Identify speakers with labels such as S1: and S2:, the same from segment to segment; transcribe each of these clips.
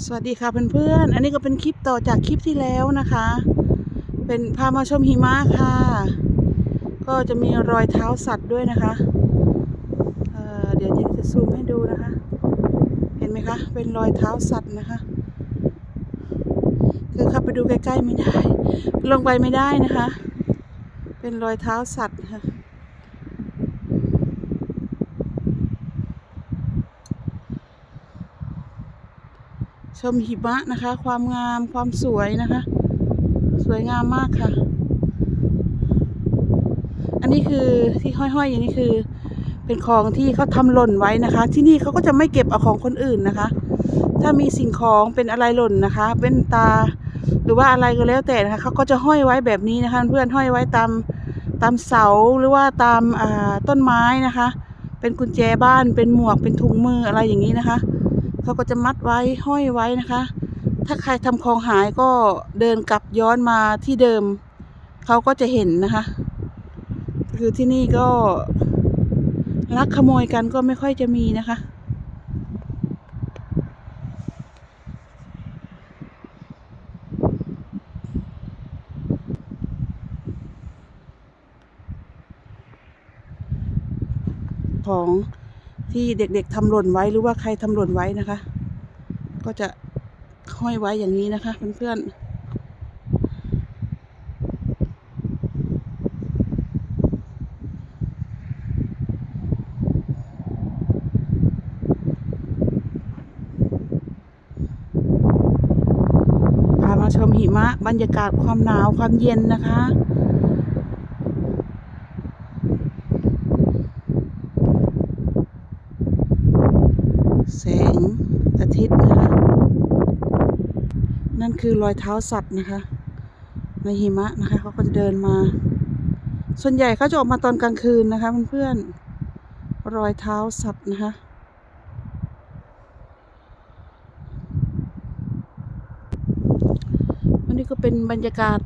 S1: สวัสดีค่ะเพื่อนๆ อันนี้ก็เป็นคลิปต่อจากคลิปที่แล้วนะคะ เป็นพามาชมหิมะค่ะ ก็จะมีรอยเท้าสัตว์ด้วยนะคะเเดี๋ยวจินจะซูมให้ดูนะคะ เห็นไหมคะ เป็นรอยเท้าสัตว์นะคะ คือเข้าไปดูใกล้ๆไม่ได้ ลงไปไม่ได้นะคะ เป็นรอยเท้าสัตว์ค่ะ ชมหิมะนะคะ ความงามความสวยนะคะ สวยงามมากค่ะ อันนี้คือที่ห้อยๆอย่างนี้คือ เป็นของที่เขาทำหล่นไว้นะคะ ที่นี่เขาก็จะไม่เก็บเอาของคนอื่นนะคะ ถ้ามีสิ่งของเป็นอะไรหล่นนะคะ เป็นตาหรือว่าอะไรก็แล้วแต่นะคะเขาก็จะห้อยไว้แบบนี้นะคะ เพื่อนห้อยไว้ตามตามเสาหรือว่าตามต้นไม้นะคะ เป็นกุญแจบ้านเป็นหมวกเป็นถุงมืออะไรอย่างนี้นะคะ เขาก็จะมัดไว้ห้อยไว้นะคะ ถ้าใครทำของหายก็เดินกลับย้อนมาที่เดิม เขาก็จะเห็นนะคะ คือที่นี่ก็ลักขโมยกันก็ไม่ค่อยจะมีนะคะของ ที่เด็กๆทำหล่นไว้หรือว่าใครทำหล่นไว้นะคะ ก็จะห้อยไว้อย่างนี้นะคะเพื่อนๆพามาชมหิมะบรรยากาศความหนาวความเย็นนะคะ แสงอาทิตย์นะคะ นั่น คือรอยเท้าสัตว์นะคะ ในหิมะนะคะเขาก็จะเดินมา ส่วนใหญ่เขาจะออกมาตอนกลางคืนนะคะเพื่อนๆรอยเท้าสัตว์นะคะวันนี้ก็เป็นบรรยากาศ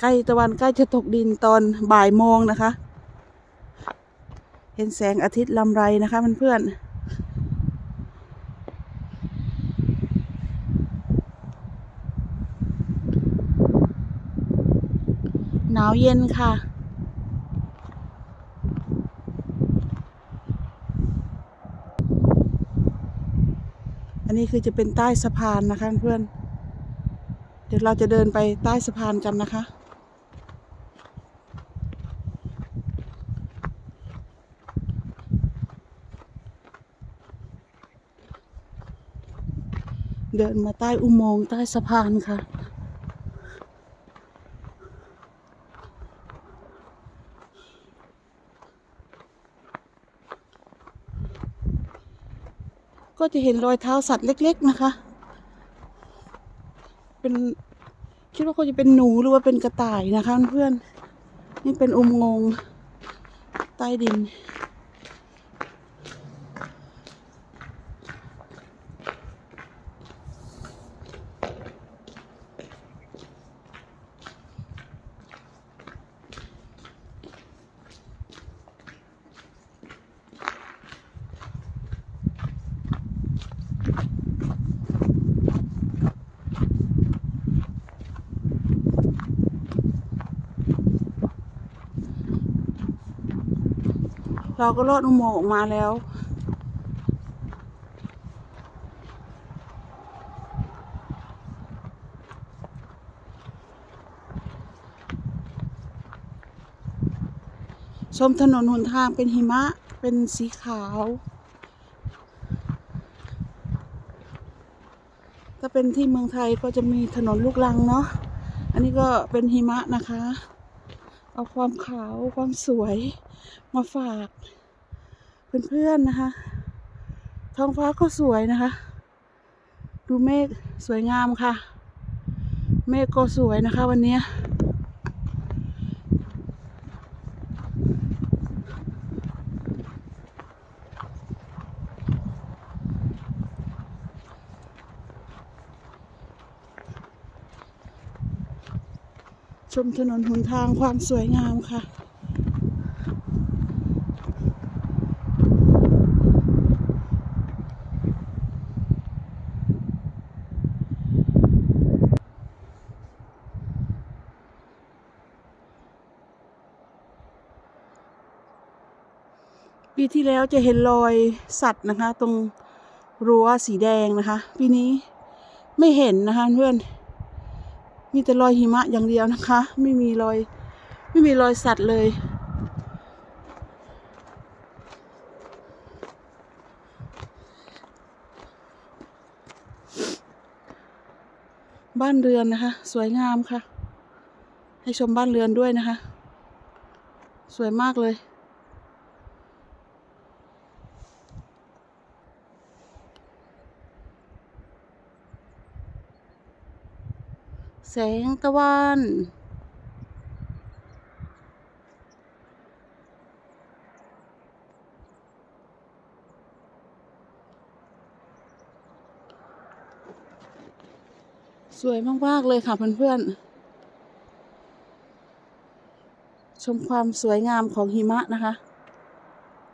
S1: ใกล้ตะวันใกล้จะตกดินตอนบ่ายโมงนะคะ เห็นแสงอาทิตย์ลำไรนะคะเพื่อนๆ หนาวเย็นค่ะ อันนี้คือจะเป็นใต้สะพานนะคะเพื่อน เดี๋ยวเราจะเดินไปใต้สะพานกันนะคะเดินมาใต้อุโมงค์ใต้สะพานค่ะ ก็จะเห็นรอยเท้าสัตว์เล็ก ๆนะคะ เป็นคิดว่าคงจะเป็นหนูหรือว่าเป็นกระต่ายนะคะเพื่อนนี่เป็นอุโมงค์ใต้ดิน เราก็ลอดอุโมงค์ออกมาแล้ว ชมถนนหนทางเป็นหิมะเป็นสีขาว ถ้าเป็นที่เมืองไทยก็จะมีถนนลูกลังเนาะ อันนี้ก็เป็นหิมะนะคะ เอาความขาวความสวยมาฝาก เพื่อนๆนะคะ ท้องฟ้าก็สวยนะคะ ดูเมฆสวยงามค่ะ เมฆก็สวยนะคะวันนี้ ชมถนนหนทางความสวยงามค่ะ ปีที่แล้วจะเห็นรอยสัตว์นะคะ ตรงรั้วสีแดงนะคะ ปีนี้ไม่เห็นนะคะเพื่อน มีแต่รอยหิมะอย่างเดียวนะคะ ไม่มีรอย ไม่มีรอยสัตว์เลย บ้านเรือนนะคะ สวยงามค่ะ ให้ชมบ้านเรือนด้วยนะคะ สวยมากเลย แสงตะวันสวยมาก ๆ เลยค่ะเพื่อนๆ ชมความสวยงามของหิมะนะคะ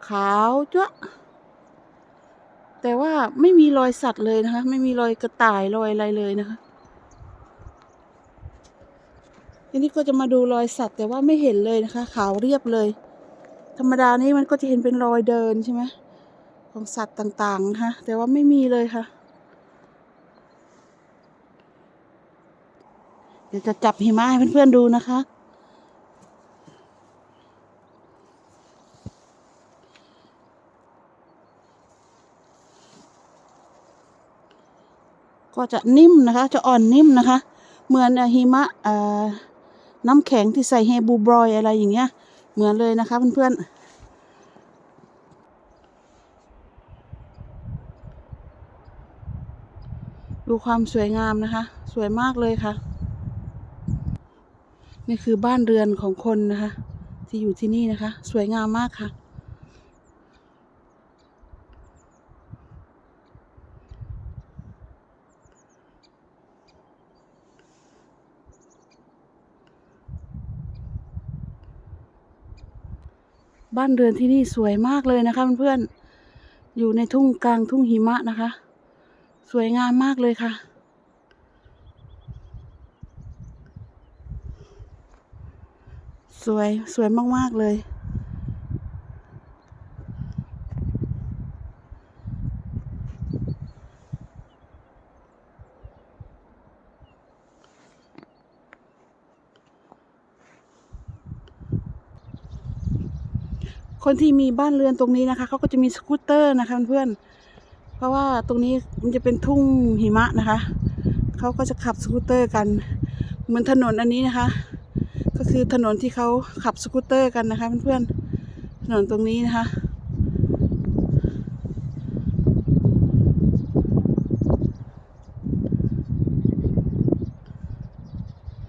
S1: ขาวจ้วะแต่ว่าไม่มีรอยสัตว์เลยนะคะ ไม่มีรอยกระต่ายรอยอะไรเลยนะคะ ทีนี้ก็จะมาดูรอยสัตว์แต่ว่าไม่เห็นเลยนะคะ ขาวเรียบเลย ธรรมดานี้มันก็จะเห็นเป็นรอยเดินใช่ไหมของสัตว์ต่างๆนะคะแต่ว่าไม่มีเลยค่ะ เดี๋ยวจะจับหิมะให้เพื่อนๆดูนะคะ ก็จะนิ่มนะคะ จะอ่อนนิ่มนะคะ เหมือนหิมะเอ่อ น้ำแข็งที่ใส่เฮบูบรอยอะไรอย่างเงี้ย เหมือนเลยนะคะเพื่อนๆดูความสวยงามนะคะ สวยมากเลยค่ะ นี่คือบ้านเรือนของคนนะคะ ที่อยู่ที่นี่นะคะ สวยงามมากค่ะ บ้านเรือนที่นี่สวยมากเลยนะคะเพื่อนๆอยู่ในทุ่งกลางทุ่งหิมะนะคะ สวยงามมากเลยค่ะ สวยสวยมากๆเลย คนที่มีบ้านเรือนตรงนี้นะคะเขาก็จะมีสกูตเตอร์นะคะเพื่อนเพราะว่าตรงนี้มันจะเป็นทุ่งหิมะนะคะเขาก็จะขับสกูตเตอร์กัน เหมือนถนนอันนี้นะคะ ก็คือถนนที่เขาขับสกูตเตอร์กันนะคะเพื่อนๆถนนตรงนี้นะคะ